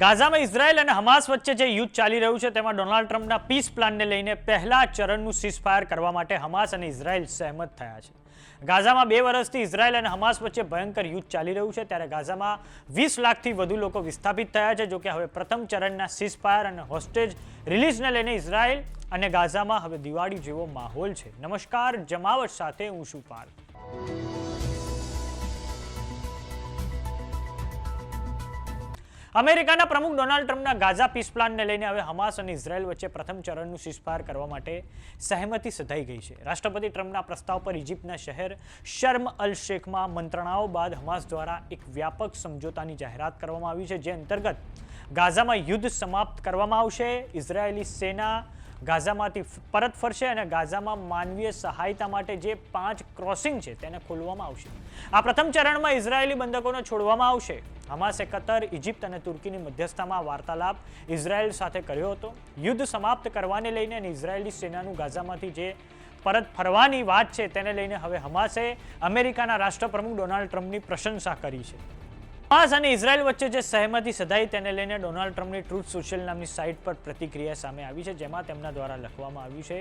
ગાઝામાં Israel અને Hamas વચ્ચે જે યુદ્ધ ચાલી રહ્યું છે, તેમાં ડોનાલ્ડ ટ્રમ્પના પીસ પ્લાનને લઈને પહેલા ચરણનું સીઝફાયર કરવા માટે હમાસ અને ઇઝરાયલ સહેમત થયા છે. ગાઝામાં બે વર્ષથી ઇઝરાયલ અને હમાસ વચ્ચે ભયંકર યુદ્ધ ચાલી રહ્યું છે, ત્યારે ગાઝામાં વીસ લાખથી વધુ લોકો વિસ્થાપિત થયા છે, જોકે હવે પ્રથમ ચરણના સીઝફાયર અને હોસ્ટેજ રિલીઝને લઈને ઇઝરાયલ અને ગાઝામાં હવે દિવાળી જેવો માહોલ છે. નમસ્કાર, જમાવટ સાથે હું શું પાર્થ. અમેરિકાના પ્રમુખ ડોનાલ્ડ ટ્રમ્પના ગાઝા પીસ પ્લાનને લઈને હવે હમાસ અને ઇઝરાયલ વચ્ચે પ્રથમ ચરણનું સીઝફાયર કરવા માટે સહેમતિ સધાઈ ગઈ છે. રાષ્ટ્રપતિ ટ્રમ્પના પ્રસ્તાવ પર ઇજિપ્તના શહેર શર્મ અલ શેખમાં મંત્રણાઓ બાદ હમાસ દ્વારા એક વ્યાપક સમજોતાની જાહેરાત કરવામાં આવી છે, જે અંતર્ગત ગાઝામાં યુદ્ધ સમાપ્ત કરવામાં આવશે. ઇઝરાયેલી સેના ગાઝામાંથી પરત ફરશે અને ગાઝામાં માનવીય સહાયતા માટે જે પાંચ ક્રોસિંગ છે તેને ખોલવામાં આવશે. આ પ્રથમ ચરણમાં ઇઝરાયેલી બંધકોને છોડવામાં આવશે. હમાસે કતર ઇજિપ્ત અને તુર્કીની મધ્યસ્થામાં વાર્તાલાપ ઇઝરાયેલ સાથે કર્યો હતો. યુદ્ધ સમાપ્ત કરવાને લઈને અને ઇઝરાયેલી સેનાનું ગાઝામાંથી જે પરત ફરવાની વાત છે તેને લઈને હવે હમાસે અમેરિકાના રાષ્ટ્રપ્રમુખ ડોનાલ્ડ ટ્રમ્પની પ્રશંસા કરી છે. હમાસ અને ઇઝરાયલ વચ્ચે જે સહેમતી સધાઈ તેને લઈને ડોનાલ્ડ ટ્રમ્પની ટ્રુથ સોશિયલ નામની સાઇટ પર પ્રતિક્રિયા સામે આવી છે, જેમાં તેમના દ્વારા લખવામાં આવ્યું છે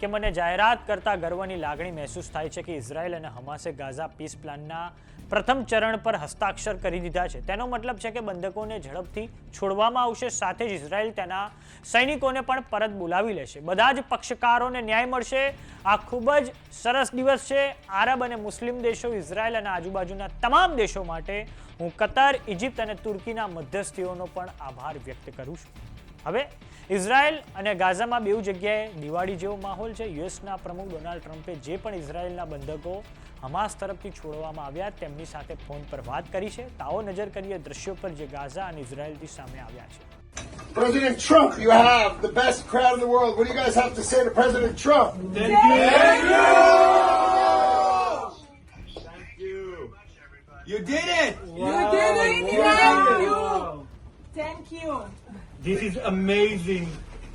કે મને જાહેરાત કરતા ગર્વની લાગણી મહેસૂસ થાય છે કે ઇઝરાયલ અને હમાસે ગાઝા પીસ પ્લાનના પ્રથમ ચરણ પર હસ્તાક્ષર કરી દીધા છે. તેનો મતલબ છે કે બંધકોને ઝડપથી છોડવામાં આવશે, સાથે જ ઇઝરાયલ તેના સૈનિકોને પણ પરત બોલાવી લેશે. બધા જ પક્ષકારોને ન્યાય મળશે. આ ખૂબ જ સરસ દિવસ છે. આરબ અને મુસ્લિમ દેશો, ઇઝરાયલ અને આજુબાજુના તમામ દેશો માટે હું કતર ઇજિપ્ત અને તુર્કીના મધ્યસ્થીઓનો પણ આભાર વ્યક્ત કરું છું. હવે ઇઝરાયલ અને ગાઝામાં બેઉ જગ્યાએ દિવાળી જેવો માહોલ છે. યુએસના પ્રમુખ ડોનાલ્ડ ટ્રમ્પે જે પણ ઇઝરાયલના બંધકો હમાસ તરફથી છોડવામાં આવ્યા તેમની સાથે ફોન પર વાત કરી છે. તાઓ નજર કરીએ દ્રશ્યો પર જે ગાઝા અને ઇઝરાયલથી સામે આવ્યા છે. President Trump, you have the best crowd in the world. What do you guys have to say to President Trump? Thank Thank you! This is amazing.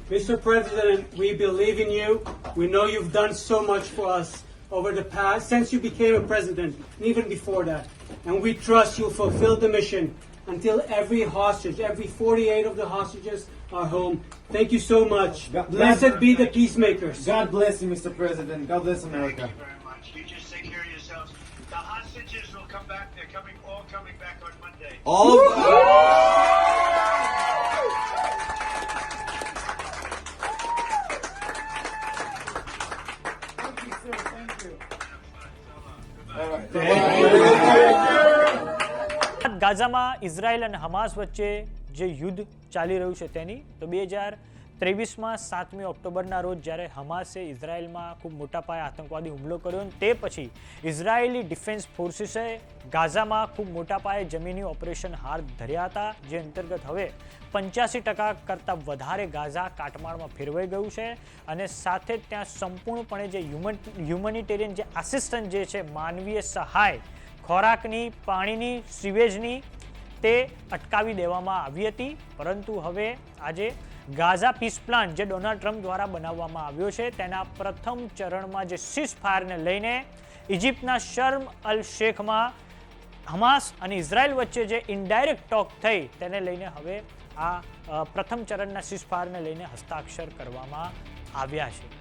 Mr. President, we believe in you. We know you've done so much for us over the past, since you became a president, and even before that. And we trust you'll fulfill the mission until every hostage, every 48 of the hostages are home. Thank you so much. God- Blessed be the peacemakers. God bless you, Mr. President. God bless America. Thank you very much. You just take care of yourselves. The hostages will come back. They're coming, all coming back on Monday. All ગાઝામાં Israel અને Hamas વચ્ચે જે યુદ્ધ ચાલી રહ્યું છે તેની તો બે હજાર ત્રેવીસમાં સાતમી ઓક્ટોબરના રોજ જ્યારે હમાસે ઇઝરાયલમાં ખૂબ મોટા પાયે આતંકવાદી હુમલો કર્યો તે પછી ઇઝરાયેલી ડિફેન્સ ફોર્સિસે ગાઝામાં ખૂબ મોટા પાયે જમીની ઓપરેશન હાથ ધર્યા હતા, જે અંતર્ગત હવે પંચ્યાસી ટકા કરતાં વધારે ગાઝા કાટમાળમાં ફેરવાઈ ગયું છે અને સાથે ત્યાં સંપૂર્ણપણે જે હ્યુમન, હ્યુમનિટેરિયન જે આસિસ્ટન્ટ જે છે માનવીય સહાય, ખોરાકની, પાણીની, સિવેજની તે અટકાવી દેવામાં આવી હતી. પરંતુ હવે આજે ગાઝા પીસ પ્લાન જે ડોનાલ્ડ ટ્રમ્પ દ્વારા બનાવવામાં આવ્યો છે, તેના પ્રથમ ચરણમાં જે સીઝ ફાયરને લઈને ઇજિપ્તના શર્મ અલ શેખમાં હમાસ અને ઇઝરાયલ વચ્ચે જે ઇનડાયરેક્ટ ટોક થઈ, તેને લઈને હવે આ પ્રથમ ચરણના સીઝફાયરને લઈને હસ્તાક્ષર કરવામાં આવ્યા છે.